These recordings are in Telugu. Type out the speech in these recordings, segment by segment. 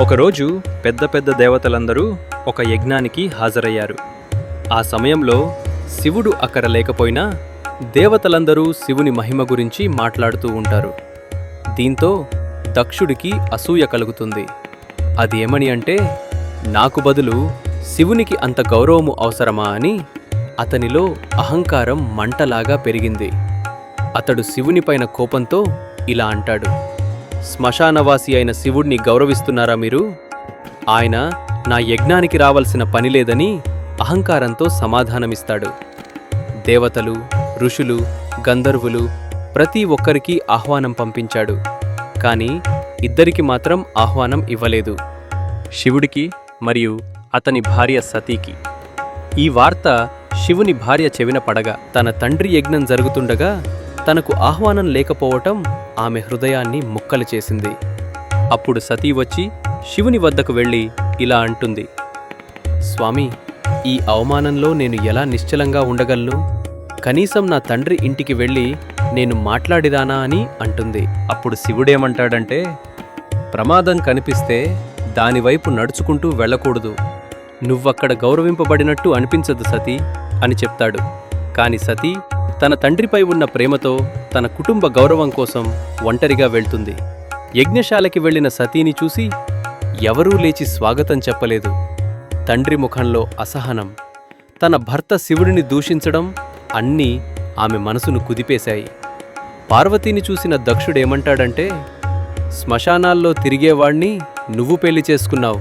ఒకరోజు పెద్ద పెద్ద దేవతలందరూ ఒక యజ్ఞానికి హాజరయ్యారు. ఆ సమయంలో శివుడు అక్కడ లేకపోయినా దేవతలందరూ శివుని మహిమ గురించి మాట్లాడుతూ ఉంటారు. దీంతో దక్షుడికి అసూయ కలుగుతుంది. అది ఏమని అంటే నాకు బదులు శివునికి అంత గౌరవము అవసరమా? అని అతనిలో అహంకారం మంటలాగా పెరిగింది. అతడు శివునిపైన కోపంతో ఇలా అంటాడు. శ్మశానవాసి అయిన శివుడిని గౌరవిస్తున్నారా మీరు? ఆయన నా యజ్ఞానికి రావాల్సిన పని లేదని అహంకారంతో సమాధానమిస్తాడు. దేవతలు ఋషులు గంధర్వులు ప్రతి ఒక్కరికి ఆహ్వానం పంపించాడు. కానీ ఇద్దరికి మాత్రం ఆహ్వానం ఇవ్వలేదు. శివుడికి మరియు అతని భార్య సతీకి. ఈ వార్త శివుని భార్య చెవిన పడగా తన తండ్రి యజ్ఞం జరుగుతుండగా తనకు ఆహ్వానం లేకపోవటం ఆమె హృదయాన్ని ముక్కలు చేసింది. అప్పుడు సతీ వచ్చి శివుని వద్దకు వెళ్ళి ఇలా అంటుంది. స్వామి ఈ అవమానంలో నేను ఎలా నిశ్చలంగా ఉండగలను? కనీసం నా తండ్రి ఇంటికి వెళ్ళి నేను మాట్లాడిదానా అని అంటుంది. అప్పుడు శివుడేమంటాడంటే ప్రమాదం కనిపిస్తే దానివైపు నడుచుకుంటూ వెళ్ళకూడదు. నువ్వక్కడ గౌరవింపబడినట్టు అనిపించదు సతీ అని చెప్తాడు. కాని సతీ తన తండ్రిపై ఉన్న ప్రేమతో తన కుటుంబ గౌరవం కోసం ఒంటరిగా వెళ్తుంది. యజ్ఞశాలకి వెళ్ళిన సతీని చూసి ఎవరూ లేచి స్వాగతం చెప్పలేదు. తండ్రి ముఖంలో అసహనం తన భర్త శివుడిని దూషించడం అన్నీ ఆమె మనసును కుదిపేశాయి. పార్వతీని చూసిన దక్షుడేమంటాడంటే శ్మశానాల్లో తిరిగేవాణ్ణి నువ్వు పెళ్ళి చేసుకున్నావు.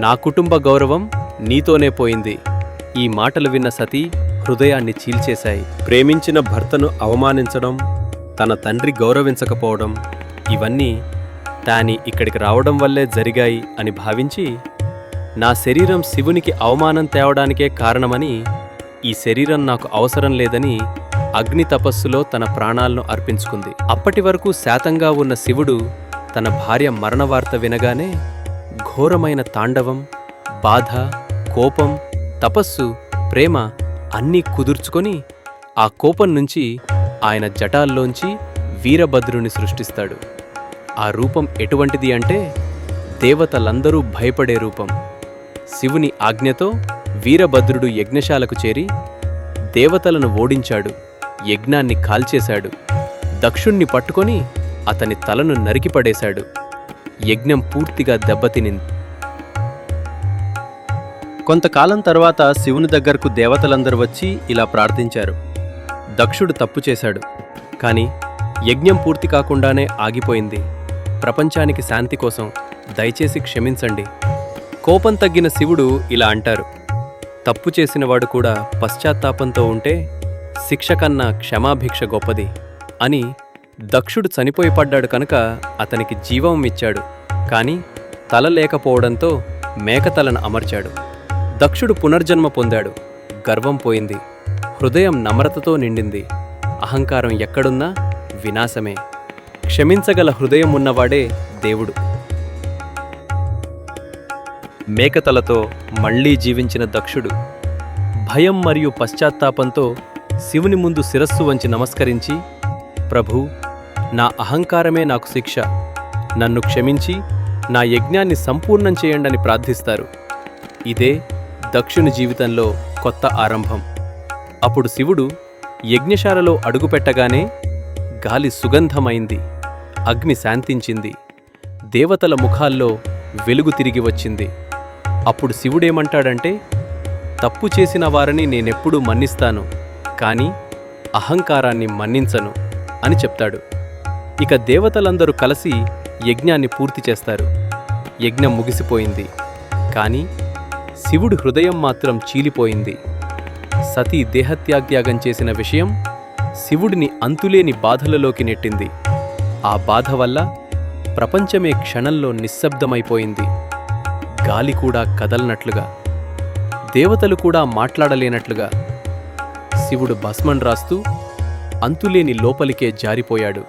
నా కుటుంబ గౌరవం నీతోనే పోయింది. ఈ మాటలు విన్న సతీ హృదయాన్ని చీల్చేశాయి. ప్రేమించిన భర్తను అవమానించడం తన తండ్రి గౌరవించకపోవడం ఇవన్నీ తాని ఇక్కడికి రావడం వల్లే జరిగాయి అని భావించి నా శరీరం శివునికి అవమానం తేవడానికే కారణమని ఈ శరీరం నాకు అవసరం లేదని అగ్ని తపస్సులో తన ప్రాణాలను అర్పించుకుంది. అప్పటి వరకు శాతంగా ఉన్న శివుడు తన భార్య మరణ వార్త వినగానే ఘోరమైన తాండవం బాధ కోపం తపస్సు ప్రేమ అన్నీ కుదుర్చుకొని ఆ కోపం నుంచి ఆయన జటాల్లోంచి వీరభద్రుని సృష్టిస్తాడు. ఆ రూపం ఎటువంటిది అంటే దేవతలందరూ భయపడే రూపం. శివుని ఆజ్ఞతో వీరభద్రుడు యజ్ఞశాలకు చేరి దేవతలను ఓడించాడు యజ్ఞాన్ని కాల్చేశాడు దక్షుణ్ణి పట్టుకొని అతని తలను నరికిపడేశాడు యజ్ఞం పూర్తిగా దెబ్బతినింది. కొంతకాలం తర్వాత శివుని దగ్గరకు దేవతలందరూ వచ్చి ఇలా ప్రార్థించారు. దక్షుడు తప్పు చేశాడు. కానీ యజ్ఞం పూర్తి కాకుండానే ఆగిపోయింది. ప్రపంచానికి శాంతి కోసం దయచేసి క్షమించండి. కోపం తగ్గిన శివుడు ఇలా అంటారు. తప్పు చేసినవాడు కూడా పశ్చాత్తాపంతో ఉంటే శిక్ష కన్నా క్షమాభిక్ష గొప్పది అని దక్షుడు చనిపోయి పడ్డాడు కనుక అతనికి జీవం ఇచ్చాడు. కానీ తల లేకపోవడంతో మేకతలను అమర్చాడు. దక్షుడు పునర్జన్మ పొందాడు. గర్వం పోయింది. హృదయం నమ్రతతో నిండింది. అహంకారం ఎక్కడున్నా వినాశమే. క్షమించగల హృదయం ఉన్నవాడే దేవుడు. మేకతలతో మళ్ళీ జీవించిన దక్షుడు. భయం మరియు పశ్చాత్తాపంతో శివుని ముందు శిరస్సు వంచి నమస్కరించి ప్రభూ నా అహంకారమే నాకు శిక్ష. నన్ను క్షమించి నా యజ్ఞాన్ని సంపూర్ణం చేయండని ప్రార్థిస్తారు. ఇదే దక్షుని జీవితంలో కొత్త ఆరంభం. అప్పుడు శివుడు యజ్ఞశాలలో అడుగుపెట్టగానే గాలి సుగంధమైంది అగ్ని శాంతించింది దేవతల ముఖాల్లో వెలుగు తిరిగి వచ్చింది. అప్పుడు శివుడేమంటాడంటే తప్పు చేసిన వారిని నేనెప్పుడూ మన్నిస్తాను కానీ అహంకారాన్ని మన్నించను అని చెప్తాడు. ఇక దేవతలందరూ కలిసి యజ్ఞాన్ని పూర్తి చేస్తారు. యజ్ఞం ముగిసిపోయింది. కానీ శివుడి హృదయం మాత్రం చీలిపోయింది. సతీ దేహత్యాగ్యాగం చేసిన విషయం శివుడిని అంతులేని బాధలలోకి నెట్టింది. ఆ బాధ వల్ల ప్రపంచమే క్షణంలో నిశ్శబ్దమైపోయింది. గాలి కూడా కదలనట్లుగా దేవతలు కూడా మాట్లాడలేనట్లుగా శివుడు భస్మం రాస్తూ అంతులేని లోపలికే జారిపోయాడు.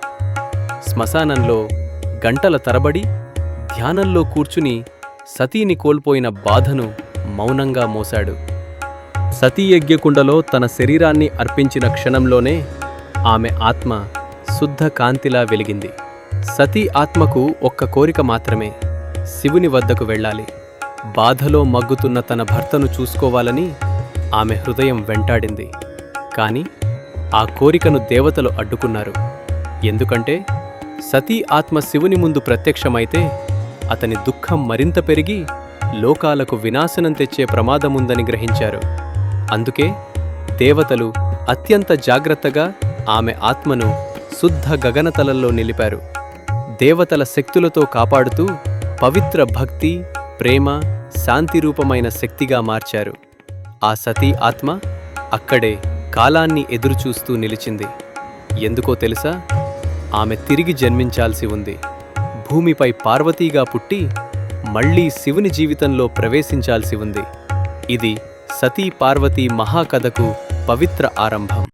శ్మశానంలో గంటల తరబడి ధ్యానంలో కూర్చుని సతీని కోల్పోయిన బాధను మౌనంగా మోశాడు. సతీయజ్ఞకుండలో తన శరీరాన్ని అర్పించిన క్షణంలోనే ఆమె ఆత్మ శుద్ధ కాంతిలా వెలిగింది. సతీ ఆత్మకు ఒక్క కోరిక మాత్రమే శివుని వద్దకు వెళ్ళాలి. బాధలో మగ్గుతున్న తన భర్తను చూసుకోవాలని ఆమె హృదయం వెంటాడింది. కాని ఆ కోరికను దేవతలు అడ్డుకున్నారు. ఎందుకంటే సతీ ఆత్మ శివుని ముందు ప్రత్యక్షమైతే అతని దుఃఖం మరింత పెరిగి లోకాలకు వినాశనం తెచ్చే ప్రమాదముందని గ్రహించారు. అందుకే దేవతలు అత్యంత జాగ్రత్తగా ఆమె ఆత్మను శుద్ధ గగనతలల్లో నిలిపారు. దేవతల శక్తులతో కాపాడుతూ పవిత్ర భక్తి ప్రేమ శాంతి రూపమైన శక్తిగా మార్చారు. ఆ సతీ ఆత్మ అక్కడే కాలాన్ని ఎదురుచూస్తూ నిలిచింది. ఎందుకో తెలుసా? ఆమె తిరిగి జన్మించాల్సి ఉంది. భూమిపై పార్వతీగా పుట్టి మళ్ళీ శివుని జీవితంలో ప్రవేశించాల్సి ఉంది. ఇది సతీ పార్వతీ మహాకథకు పవిత్ర ఆరంభం.